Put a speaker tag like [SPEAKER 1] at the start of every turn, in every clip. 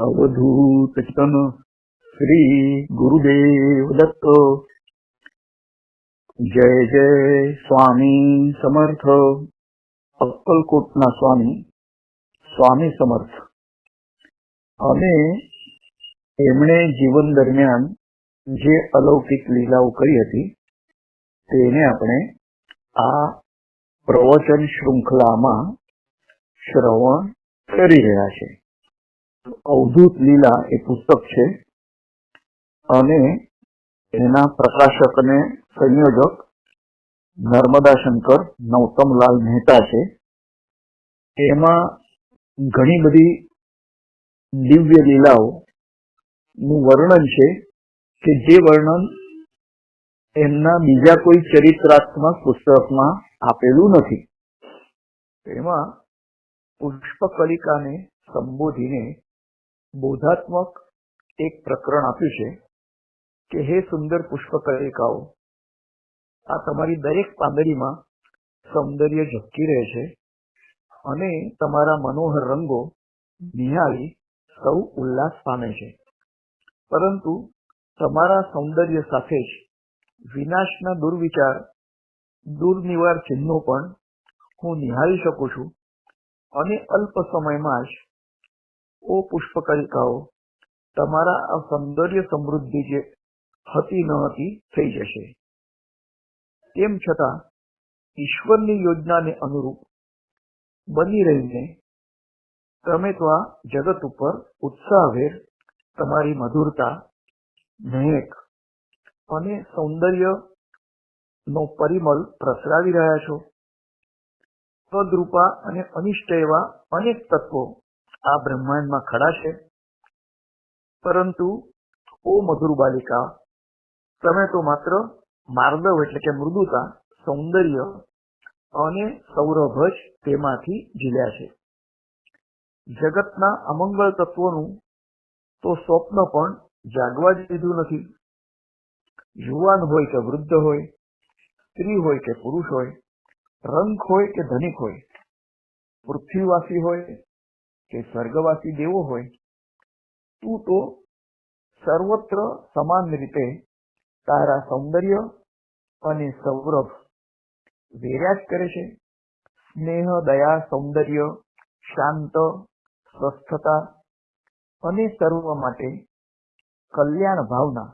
[SPEAKER 1] અવધૂત ચિતન શ્રી ગુરુદેવ દત્ત જય જય સ્વામી સમર્થ અક્કલકોટના સ્વામી સ્વામી સમર્થ અને એમણે જીવન દરમિયાન જે અલૌકિક લીલાઓ કરી હતી તેને આપણે આ પ્રવચન શૃંખલામાં શ્રવણ કરી રહ્યા છીએ અવધૂત લીલા એ પુસ્તક છે અને એના પ્રકાશક અને સંયોજક નર્મદા શંકર નૌતમલાલ મહેતા છે. એમાં ઘણી બધી દિવ્ય લીલાઓ નું વર્ણન છે કે જે વર્ણન એમના બીજા કોઈ ચરિત્રાત્મક પુસ્તકમાં આપેલું નથી. એમાં પુષ્પકલિકાને સંબોધીને બોધાત્મક એક પ્રકરણ આપ્યું છે કે, હે સુંદર પુષ્પકલિકાઓ, આ તમારી દરેક પાંદડીમાં સૌંદર્ય ઝબકી રહે છે અને તમારા મનોહર રંગો નિહાળી સૌ ઉલ્લાસ પામે છે. પરંતુ તમારા સૌંદર્ય સાથે જ વિનાશના દુર્વિચાર, દુર્નિવાર ચિહ્નો પણ હું નિહાળી શકું છું અને અલ્પ સમયમાં જ ઓ પુષ્પકલિકાઓ તમારા આ સૌંદર્ય સમૃદ્ધિ જે હતી ન હતી, થઈ જશે. તેમ છતાં, ઈશ્વરની યોજનાને અનુરૂપ બની રહીને તમે તો આ જગત ઉપર ઉત્સાહભેર તમારી મધુરતા, મહેક અને સૌંદર્ય નો પરિમલ પ્રસરાવી રહ્યા છો. તદરૂપા અને અનિષ્ટ એવા અનેક તત્વો આ બ્રહ્માંડમાં ખડા છે. પરંતુ, ઓ મધુર બાલિકા, તમે તો માત્ર માર્દવ એટલે કે મૃદુતા, સૌંદર્ય અને સૌરભ જ તેમાંથી ઝીલ્યા છે. જગતના અમંગળ તત્વોનું તો સ્વપ્ન પણ જાગવા જ દીધું નથી. યુવાન હોય કે વૃદ્ધ હોય, સ્ત્રી હોય કે પુરુષ હોય, રંગ હોય કે ધનિક હોય, પૃથ્વીવાસી હોય કે સ્વર્ગવાસી દેવો હોય, તું તો સર્વત્ર સમાન રીતે તારા સૌંદર્ય અને સૌરભ વેર્યા જ કરે છે. સ્નેહ, દયા, સૌંદર્ય, શાંત, સ્વસ્થતા અને સર્વ માટે કલ્યાણ ભાવના,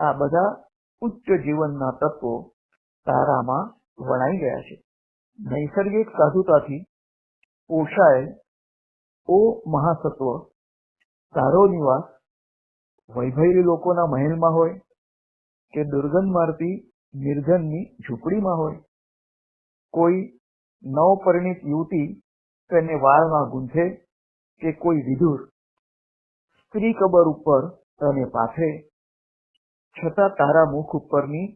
[SPEAKER 1] આ બધા ઉચ્ચ જીવનના તત્વો તારામાં વણાઈ ગયા છે. નૈસર્ગિક સાધુતાથી પોષાયેલ ઓ મહાસત્વ, તારો નિવાસ વૈભવી લોકોના મહેલમાં હોય કે દુર્ગંધ મારતી નિર્જનની ઝૂંપડીમાં હોય. કોઈ નવપરિણીત યુવતી તેને વાળમાં ગૂંથે કે કોઈ વિધુર સ્ત્રી કબર ઉપર તને પાથરે. છતાં તારા મુખ ઉપરની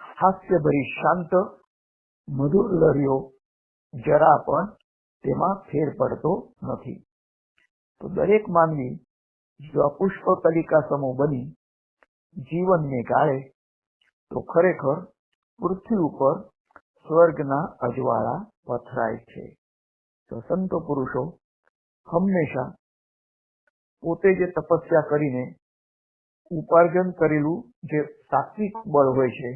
[SPEAKER 1] હાસ્યભરી શાંત મધુર લહરીઓ જરા પણ તેમાં ફેર પડતો નથી. તો દરેક માનવી જો પુષ્પ કલિકા સમો બની, જીવનને ગાળે, તો ખરેખર પૃથ્વી ઉપર સ્વર્ગના અજવાળા પથરાય છે. તો સંતો પુરુષો, હંમેશા પોતે જે તપસ્યા કરીને ઉપાર્જન કરેલું જે સાત્વિક બળ હોય છે,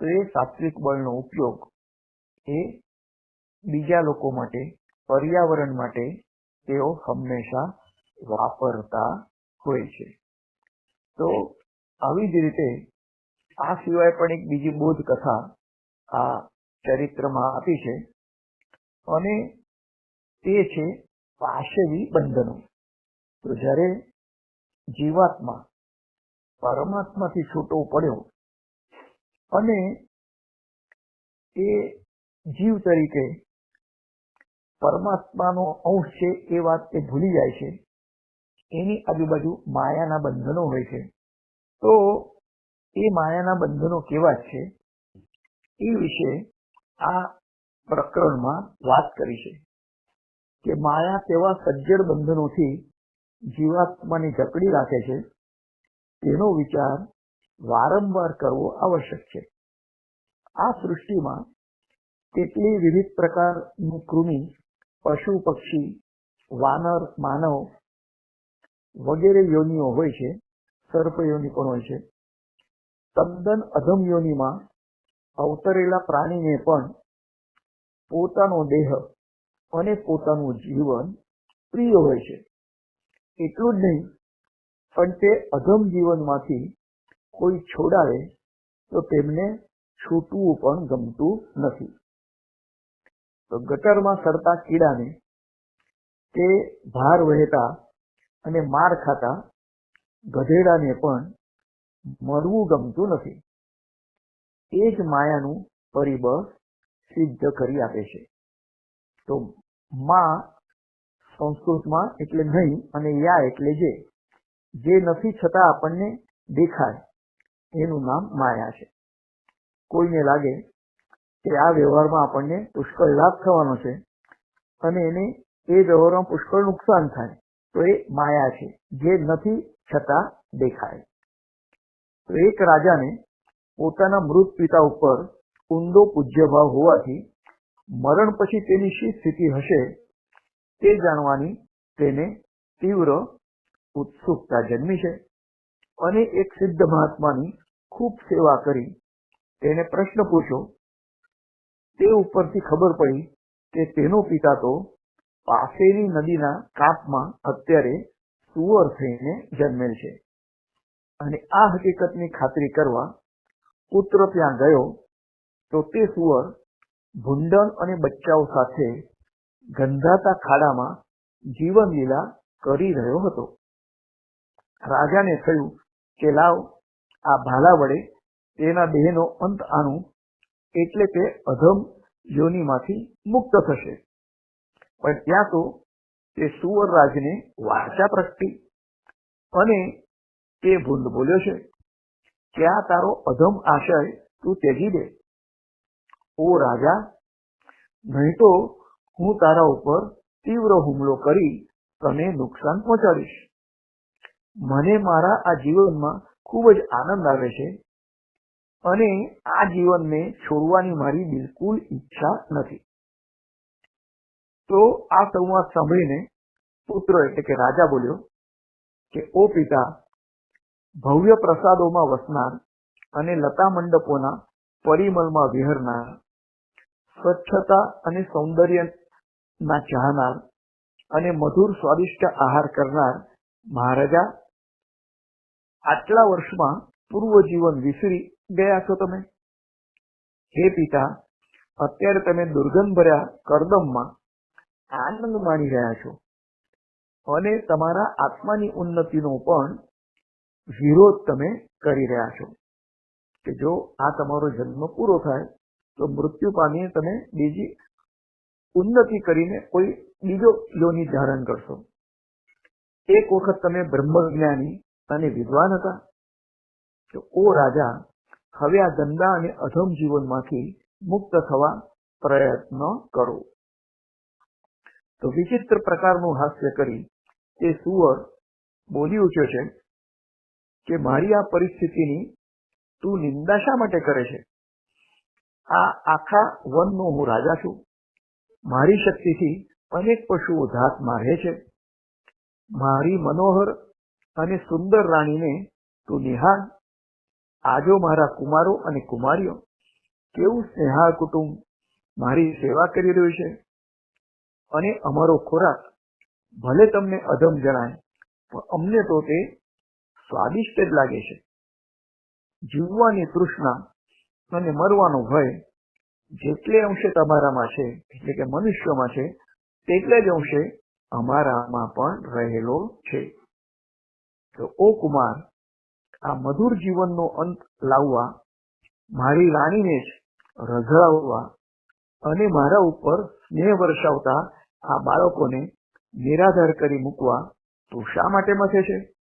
[SPEAKER 1] તો એ સાત્વિક બળનો ઉપયોગ એ બીજા લોકો માટે, પર્યાવરણ માટે તેઓ હંમેશા વાપરતા હોય છે. તો આવી જ રીતે આ સિવાય પણ એક બીજી બોધ કથા આ ચરિત્રમાં આપી છે અને તે છે પાશવી બંધનો. તો જ્યારે જીવાત્મા પરમાત્માથી છૂટો પડ્યો અને એ જીવ તરીકે પરમાત્માનો અંશ છે એ વાત એ ભૂલી જાય છે. એની આજુબાજુ માયાના બંધનો હોય છે. તો એ માયાના બંધનો કેવા છે? એ વિશે આ પ્રકરણમાં વાત કરી છે. કે માયા તેવા સજ્જડ બંધનોથી જીવાત્માને જકડી રાખે છે. તેનો વિચાર વારંવાર કરવો આવશ્યક છે. આ સૃષ્ટિમાં કેટલી વિવિધ પ્રકારની કૃમિ પશુ પક્ષી વાનર, માનવ વગેરે યોનિઓ હોય છે, સર્પ યોનિ પણ હોય છે. તદ્દન અધમ યોનિમાં અવતરેલા પ્રાણીને પણ પોતાનો દેહ અને પોતાનું જીવન પ્રિય હોય છે. એટલું જ નહીં, પણ તે અધમ જીવનમાંથી કોઈ છોડાવે તો તેમને છૂટવું પણ ગમતું નથી. તો ગટરમાં સરતા કીડાને તે ભાર વહેતા અને માર ખાતા ગધેડાને પણ મરવું ગમતું નથી. એ જ માયાનું પરિબળ સિદ્ધ કરી આપે છે. તો માં સંસ્કૃતમાં એટલે નહીં અને યા એટલે જે. જે નથી છતાં આપણને દેખાય. એનું નામ માયા છે. કોઈને લાગે કે આ વ્યવહારમાં આપણને પુષ્કળ લાભ થવાનો છે અને એને એ વ્યવહારમાં પુષ્કળ નુકસાન થાય, તો એ માયા છે, જે નથી છતાં દેખાય. તો એક રાજાને પોતાના મૃત પિતા ઉપર ઊંડો પૂજ્યભાવ હોવાથી મરણ પછી તેની શી સ્થિતિ હશે તે જાણવાની તેને તીવ્ર ઉત્સુકતા જન્મી છે અને એક સિદ્ધ મહાત્માની ખૂબ સેવા કરી તેને પ્રશ્ન પૂછ્યો તે ઉપરથી ખબર પડી કે તેનો પિતા તો પાસેની નદીના કાપમાં અત્યારે સુવર થઈને જન્મેલ છે. અને આ હકીકતની ખાતરી કરવા પુત્ર ત્યાં ગયો, તો તે સુવર ભૂંડણ અને બચ્ચાઓ સાથે ગંધાતા ખાડામાં જીવન લીલા કરી રહ્યો હતો. રાજાને થયું કે લાવ, આ ભાલા વડે તેના દેહનો અંત આણું એટલે તે અધમ યોનિમાંથી મુક્ત થશે. પણ ત્યાં તો તે સુવરરાજને વારસા પ્રગટી અને તે ભૂંડ બોલ્યો છે કે આ તારો અધમ આશય તું ત્યજી દે? ઓ રાજા, નહીં તો હું તારા ઉપર તીવ્ર હુમલો કરી તને નુકસાન પહોંચાડીશ. મને મારા આ જીવનમાં ખૂબ જ આનંદ આવે છે અને આ જીવનને છોડવાની મારી બિલકુલ ઈચ્છા નથી. તો આ સંવાદ સાંભળીને પુત્ર એટલે કે રાજા બોલ્યો કે, ઓ પિતા, ભવ્ય પ્રસાદોમાં વસનાર અને લતા મંડપોના પરિમલમાં વિહરનાર, સ્વચ્છતા અને સૌંદર્યના ચાહનાર અને મધુર સ્વાદિષ્ટ આહાર કરનાર મહારાજા, આટલા વર્ષમાં પૂર્વ જીવન વિસરી ગયા છો તમે? હે પિતા, અત્યારે તમે દુર્ગંધ ભર્યા કરદમમાં આનંદ માણી રહ્યા છો. અને તમારા આત્માની ઉન્નતિનો પણ વિરોધ તમે કરી રહ્યા છો. કે જો આ તમારો જન્મ પૂરો થાય, તો મૃત્યુ પામીને તમે બીજી ઉન્નતિ કરીને કોઈ બીજો યોની ધારણ કરશો. એક વખત તમે બ્રહ્મજ્ઞાની અને વિદ્વાન હતા. તો ઓ રાજા હવે આ ગંદા અને અધમ જીવનમાંથી મુક્ત થવા પ્રયત્ન કરો. તો વિચિત્ર પ્રકારનું હાસ્ય કરી તે સુવર બોલી ઉઠ્યો છે કે મારી આ પરિસ્થિતિની તું નિંદા શા માટે કરે છે? આ આખા વનનો હું રાજા છું. મારી શક્તિથી અનેક પશુઓ ધાત મારે છે. મારી મનોહર અને સુંદર રાણીને તું નિહાળ. આજો મારા કુમારો અને કુમારીઓ, કેવું સ્નેહાળ કુટુંબ મારી સેવા કરી રહ્યું છે? અને અમારો ખોરાક ભલે તમને અધમ જણાય, પણ અમને તો તે સ્વાદિષ્ટ જ લાગે છે. જીવવાની તૃષ્ણા અને મરવાનો ભય જેટલે અંશે તમારામાં છે, એટલે કે મનુષ્યમાં છે, તેટલે જ અંશે અમારામાં પણ રહેલો છે. તો ઓ કુમાર આ મધુર જીવનનો અંત લાવવા, મારી રાણીને જ રઝળાવવા અને મારા ઉપર સ્નેહ વર્ષાવતા આ બાળકોને નિરાધાર કરી મૂકવા તું શા માટે મથે છે?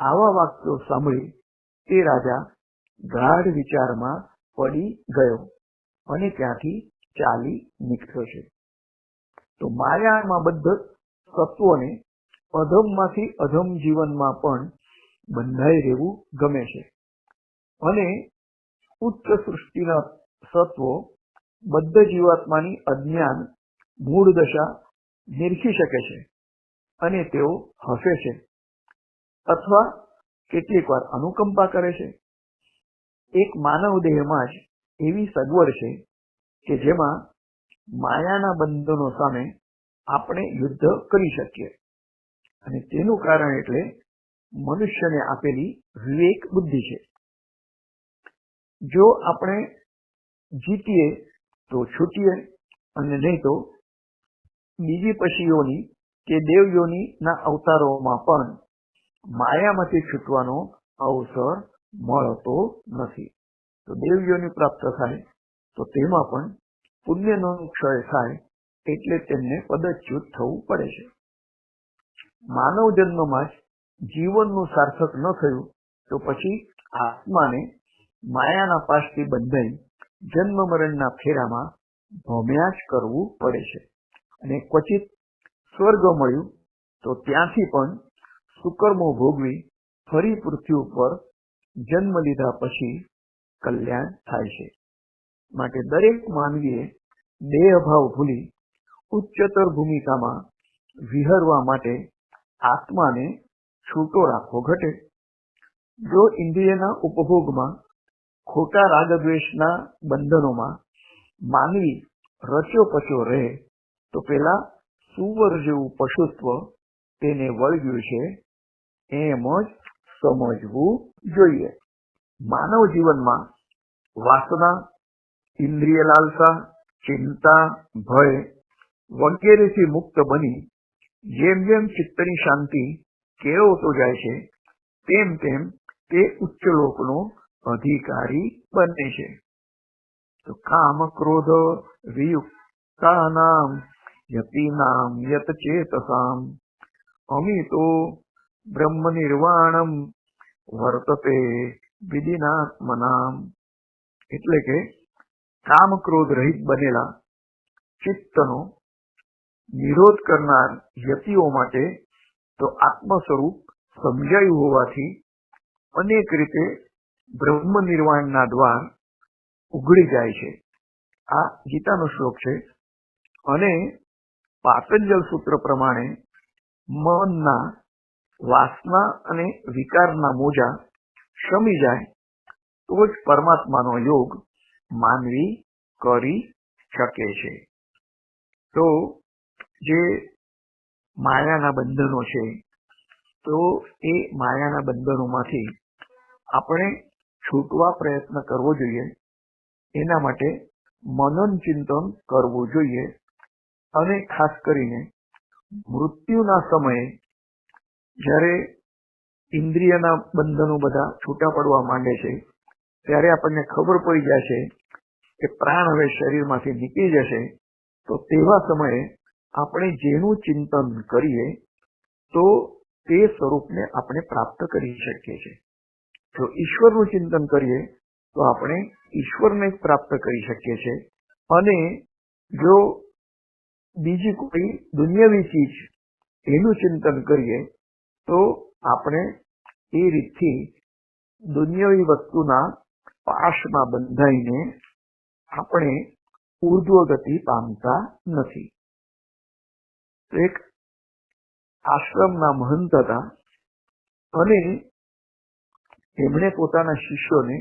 [SPEAKER 1] આવા વાક્યો સાંભળી તે રાજા ગાઢ વિચારમાં પડી ગયો અને ત્યાંથી ચાલી નીકળ્યો છે. તો માયામાં બદ્ધ તત્વોને અધમમાંથી અધમ જીવનમાં પણ બંધાઈ રહેવું ગમે છે. અને ઉચ્ચ સૃષ્ટિના સત્વો બદ્ધ જીવાત્માની અજ્ઞાન મૂળ દશા નિરખી શકે છે અને તેઓ હસે છે અથવા કેટલીક વાર અનુકંપા કરે છે. એક માનવ દેહમાં જ એવી સગવડ છે કે જેમાં માયાના બંધનો સામે આપણે યુદ્ધ કરી શકીએ. અને તેનું કારણ એટલે મનુષ્યને આપેલી વિવેક બુદ્ધિ છે. જો આપણે જીતીએ તો છૂટીએ અને નહીં તો બીજી પશીઓની કે દેવયોનીના અવતારોમાં પણ માયામાંથી છૂટવાનો અવસર મળતો નથી. તો દેવયોની પ્રાપ્ત થાય તો તેમાં પણ પુણ્યનો ક્ષય થાય એટલે તેમને પદચ્યુત થવું પડે છે. માનવ જન્મમાં જ જીવનનું સાર્થક ન થયું, તો પછી આત્માને માયાના પાસથી બંધાઈ જન્મ મરણના ફેરામાં ભમ્યા જ કરવું પડે છે. અને ક્વચિત સ્વર્ગ મળ્યું, તો ત્યાંથી પણ સુકર્મો ભોગવી ફરી પૃથ્વી ઉપર જન્મ લીધા પછી કલ્યાણ થાય છે. માટે દરેક માનવીએ દેહ ભાવ ભૂલી ઉચ્ચતર ભૂમિકામાં વિહરવા માટે આત્માને છૂટો રાખવો ઘટે. જો ઇન્દ્રિયના ઉપભોગમાં ખોટા રાગદ્વેષના બંધનોમાં માનવી રચ્યો પચ્યો રહે, તો પેલા સુવર જેવું પશુત્વ તેને વળગ્યું છે એમ જ સમજવું જોઈએ. માનવ જીવનમાં વાસના, ઇન્દ્રિય લાલસા, ચિંતા, ભય વગેરેથી મુક્ત બની જેમ જેમ ચિત્તની શાંતિ કેળવતો જાય છે? તેમ તેમ તે ઉચ્ચ લોકનો અધિકારી બને છે. તો કામ ક્રોધ વિયુક્તાનામ, યતિનામ યત ચેતસામ અમિતો બ્રહ્મ નિર્વાણમ વર્તતે વિધિનાત્મનામ એટલે કે કામ ક્રોધ રહિત બનેલા ચિત્તનો નિરોધ કરનાર યતિઓ માટે તો આત્મ સ્વરૂપ સમજાયું હોવાથી અનેક રીતે બ્રહ્મ નિર્વાણના દ્વાર ઉઘડી જાય છે. આ ગીતાનો શ્લોક છે. અને પાતંજલ સૂત્ર પ્રમાણે મનના વાસના અને વિકારના મોજા શમી જાય તો જ પરમાત્માનો યોગ માનવી કરી શકે છે. તો જે માયાના બંધનો છે, તો એ માયાના બંધનોમાંથી આપણે છૂટવા પ્રયત્ન કરવો જોઈએ. એના માટે મનન ચિંતન કરવું જોઈએ અને ખાસ કરીને મૃત્યુના સમયે જ્યારે ઇન્દ્રિયના બંધનો બધા છૂટા પડવા માંડે છે, ત્યારે આપણને ખબર પડી જશે કે પ્રાણ હવે શરીરમાંથી નીકળી જશે. તો તેવા સમયે આપણે જેનું ચિંતન કરીએ, તો તે સ્વરૂપને આપણે પ્રાપ્ત કરી શકીએ છીએ. જો ઈશ્વરનું ચિંતન કરીએ, તો આપણે ઈશ્વરને જ પ્રાપ્ત કરી શકીએ છીએ. અને જો બીજી કોઈ દુનિયાવી ચીજ એનું ચિંતન કરીએ, તો આપણે એ રીતથી દુનિયાવી વસ્તુના પાશમાં બંધાઈને આપણે ઉર્ધ્વ ગતિ પામતા નથી. એક આશ્રમના મહંત હતા અને એમણે પોતાના શિષ્યોને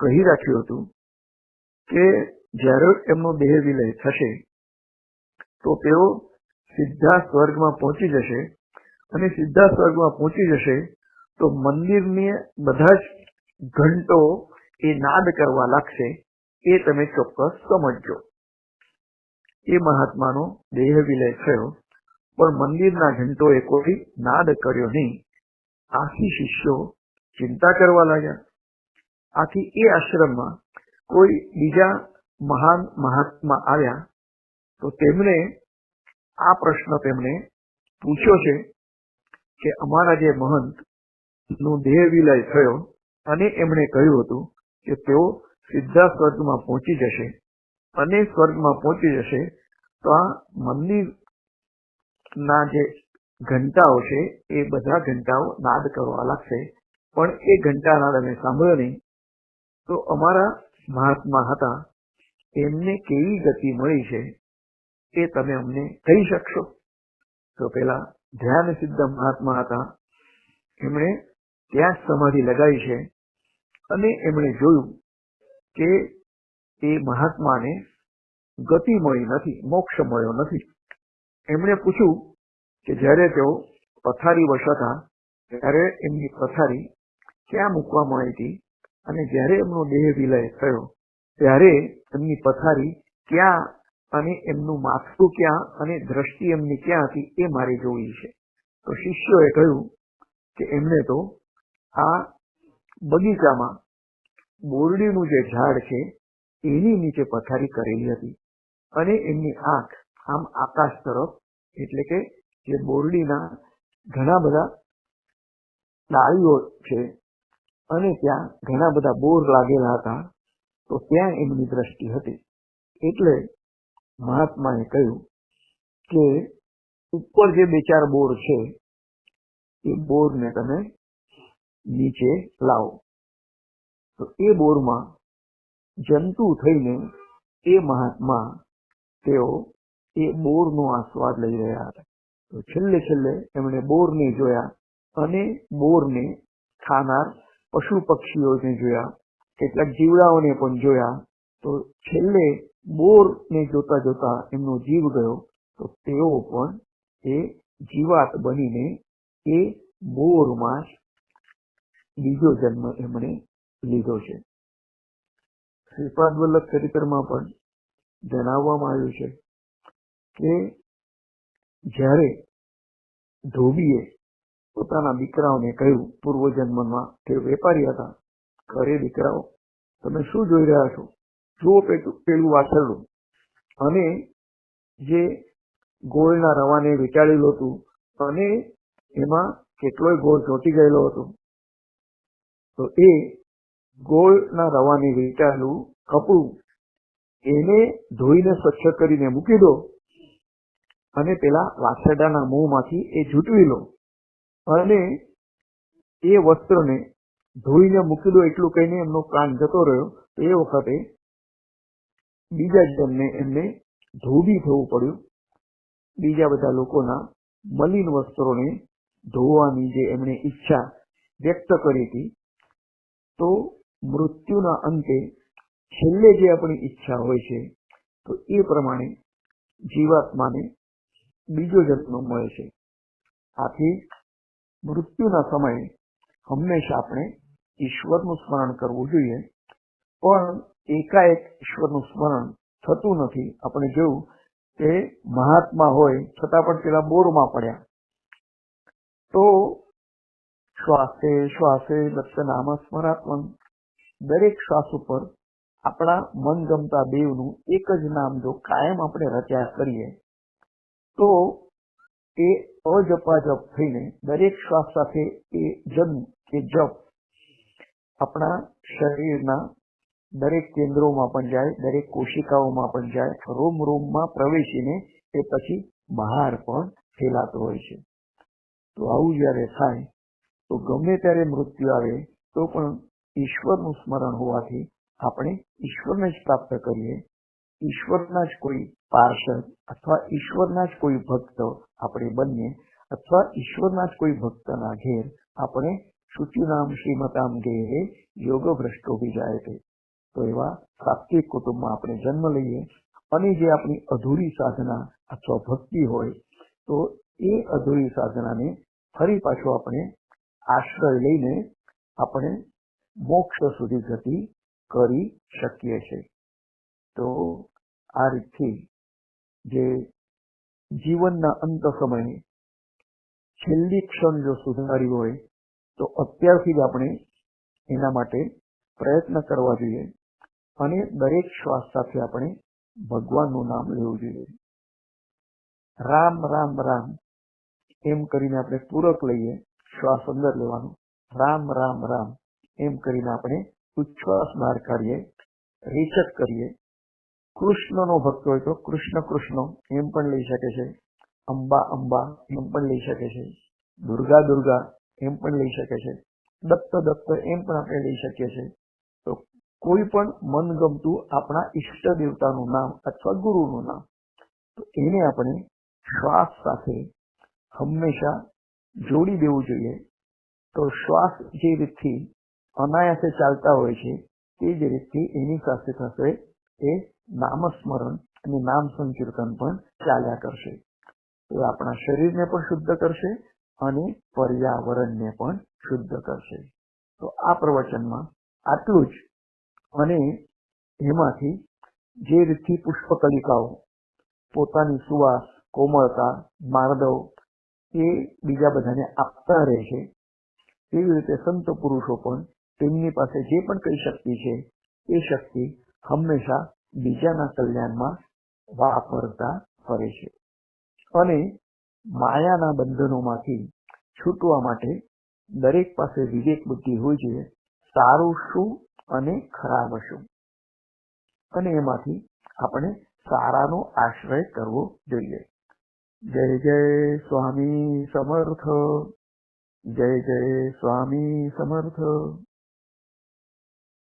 [SPEAKER 1] કહી રાખ્યું હતું કે જ્યારે એમનો દેહ વિલય થશે, તો તેઓ સીધા સ્વર્ગમાં પહોંચી જશે અને સીધા સ્વર્ગમાં પહોંચી જશે તો મંદિરની બધા જ ઘંટો એ નાદ કરવા લાગશે એ તમે ચોક્કસ સમજજો. એ મહાત્માનો દેહ વિલય થયો. પણ મંદિરના ઘંટોએ કોઈ નાદ કર્યો નહીં. આથી શિષ્યો ચિંતા કરવા લાગ્યા. આથી એ આશ્રમમાં કોઈ બીજા મહાન મહાત્મા આવ્યા તો તેમણે આ પ્રશ્ન તેમણે પૂછ્યો છે કે અમારા જે મહંતનું દેહ વિલય થયો અને એમણે કહ્યું હતું કે તેઓ સીધા પહોંચી જશે. અને સ્વર્ગમાં પહોંચી જશે, તો આ મંદિર ના જે ઘંટાઓ છે, એ બધા ઘંટાઓ નાદ કરવા લાગશે. પણ એ ઘંટા નાદ અમે સાંભળ્યો નહીં. તો અમારા મહાત્મા હતા. એમને કેવી ગતિ મળી છે, એ તમે અમને કહી શકશો? તો પેલા ધ્યાન સિદ્ધ મહાત્મા હતા. એમણે ત્યાં સમાધિ લગાવી છે. અને એમણે જોયું કે એ મહાત્માને ગતિ મળી નથી મોક્ષ મળ્યો નથી. એમણે પૂછ્યું કે જ્યારે તેઓ પથારી વશ હતા ત્યારે એમની પથારી ક્યાં મૂકવામાં આવી હતી અને જ્યારે એમનો દેહ વિલય થયો, ત્યારે એમની પથારી ક્યાં અને એમનું માથું ક્યાં અને દ્રષ્ટિ એમની ક્યાં હતી એ મારે જોવી છે. તો શિષ્યોએ કહ્યું કે એમને તો આ બગીચામાં બોરડીનું જે ઝાડ છે એની નીચે પથારી કરેલી હતી અને એમની આંખ આમ આકાશ તરફ, એટલે કે જે બોરડીના ઘણા બધા ડાળીઓ છે અને ત્યાં ઘણા બધા બોર લાગેલા હતા, તો ત્યાં એમની દ્રષ્ટિ હતી. એટલે મહાત્માએ કહ્યું કે ઉપર જે બે ચાર બોર છે, એ બોરને તમે નીચે લાવો. તો એ બોરમાં જંતુ થઈને એ મહાત્મા તેઓ એ બોરનો આસ્વાદ લઈ રહ્યા હતા. તો છેલ્લે છેલ્લે એમણે બોરને જોયા અને બોરને ખાનાર પશુ પક્ષીઓને જોયા, કેટલાક જીવડાઓને પણ જોયા. તો છેલ્લે બોરને જોતા જોતા એમનો જીવ ગયો, તો તેઓ પણ એ જીવાત બનીને એ બોરમાં બીજો જન્મ એમણે લીધો છે. શ્રીપાદ વલ્લભ ચરિત્રમાં પણ જણાવવામાં આવ્યું છે કે જ્યારે ધોબીએ પોતાના દીકરાઓને કહ્યું, પૂર્વજન્મમાં તે વેપારી હતા, ઘરે દીકરાઓ, તમે શું જોઈ રહ્યા છો? જુઓ પેલું વાછરડું. અને જે ગોળના રવાને વિચારેલું હતું અને એમાં કેટલોય ગોળ ચોંટી ગયેલો હતો, તો એ ગોળના રવાને વેચાયેલું કપડું એને ધોઈને સ્વચ્છ કરીને મૂકી દો અને પેલા વાછરડાના મોંમાંથી એ જૂટવી લો. અને એ વસ્ત્રને ધોઈને મૂકી દો એટલું કહીને એમનો પ્રાણ જતો રહ્યો. એ વખતે બીજા જણને એમને ધોબી થવું પડ્યું. બીજા બધા લોકોના મલિન વસ્ત્રોને ધોવાની જે એમણે ઈચ્છા વ્યક્ત કરી હતી, તો મૃત્યુના અંતે છેલ્લે જે આપણી ઈચ્છા હોય છે, તો એ પ્રમાણે જીવાત્માને બીજો જન્મ મળે છે. આથી મૃત્યુના સમયે હંમેશા આપણે ઈશ્વરનું સ્મરણ કરવું જોઈએ, પણ એકાએક ઈશ્વરનું સ્મરણ થતું નથી. આપણે જોયું કે મહાત્મા હોય, છતાં પણ પેલા બોરમાં પડ્યા. તો શ્વાસે શ્વાસે દત્ત નામ સ્મરાત્મન દરેક શ્વાસ ઉપર આપણા મનગમતા દેવનું એક જ નામ જો કાયમ આપણે રચ્યા કરીએ, તો એ અજપાજપ થઈને દરેક શ્વાસ સાથે એ જન્મ કે જપ આપણા શરીરના દરેક કેન્દ્રોમાં પણ જાય, દરેક કોશિકાઓમાં પણ જાય, રોમ રોમમાં પ્રવેશીને એ પછી બહાર પણ ફેલાતો હોય છે. તો આવું જ્યારે થાય, તો ગમે ત્યારે મૃત્યુ આવે, તો પણ ઈશ્વરનું સ્મરણ હોવાથી આપણે ઈશ્વરને જ પ્રાપ્ત કરીએ. ઈશ્વરના જ કોઈ પાર્ષદ અથવા ઈશ્વરના જ કોઈ ભક્ત આપણે બનીએ અથવા ઈશ્વરના જ કોઈ ભક્તના ઘેર આપણે શુચિનામ શ્રીમતામ ઘેરે યોગ ભ્રષ્ટો જાય છે તો એવા સાત્વિક કુટુંબમાં આપણે જન્મ લઈએ અને જે આપણી અધૂરી સાધના અથવા ભક્તિ હોય, તો એ અધૂરી સાધનાને ફરી પાછો આપણે આશ્રય લઈને આપણે મોક્ષ સુધી ગતિ કરી શકીએ છીએ. તો આ રીતથી જે જીવનના અંત સમયે છેલ્લી ક્ષણ જો સુધારી હોય, તો અત્યારથી જ આપણે એના માટે પ્રયત્ન કરવા જોઈએ અને દરેક શ્વાસ સાથે આપણે ભગવાનનું નામ લેવું જોઈએ. રામ રામ રામ એમ કરીને આપણે પૂરક લઈએ, શ્વાસ અંદર લેવાનું. રામ રામ રામ. એમ કરીને આપણે ઉચ્છ્વાસ બહાર કાઢીએ રેચક કરીએ. કૃષ્ણનો ભક્ત હોય તો કૃષ્ણ કૃષ્ણ એમ પણ લઈ શકે છે. અંબા અંબા એમ પણ લઈ શકે છે. દુર્ગા દુર્ગા એમ પણ લઈ શકે છે. દત્ત દત્ત એમ પણ આપણે લઈ શકીએ છીએ. તો કોઈ પણ મનગમતું આપણા ઈષ્ટ દેવતાનું નામ અથવા ગુરુનું નામ, તો એને આપણે શ્વાસ સાથે હંમેશા જોડી દેવું જોઈએ. તો શ્વાસ જે રીતથી અનાયાસે ચાલતા હોય છે તે જ રીતથી એની સાથે સાથે એ નામસ્મરણ અને નામ સંકીર્તન પણ ચાલ્યા કરશે એ આપણા શરીરને પણ શુદ્ધ કરશે અને પર્યાવરણને પણ શુદ્ધ કરશે તો આ પ્રવચનમાં આટલું જ અને એમાંથી જે રીતથી પુષ્પકલિકાઓ પોતાની સુવાસ કોમળતા માર્દવ એ બીજા બધાને આપતા રહે છે તેવી રીતે સંત પુરુષો પણ તેમની પાસે જે પણ કઈ શક્તિ છે, એ શક્તિ હંમેશા બીજાના કલ્યાણમાં વાપરતા ફરે છે. અને માયાના બંધનોમાંથી છૂટવા માટે દરેક પાસે વિવેક બુદ્ધિ હોય છે સારું શું અને ખરાબ શું. અને એમાંથી આપણે સારાનો આશ્રય કરવો જોઈએ. જય જય સ્વામી સમર્થ. જય જય સ્વામી સમર્થ.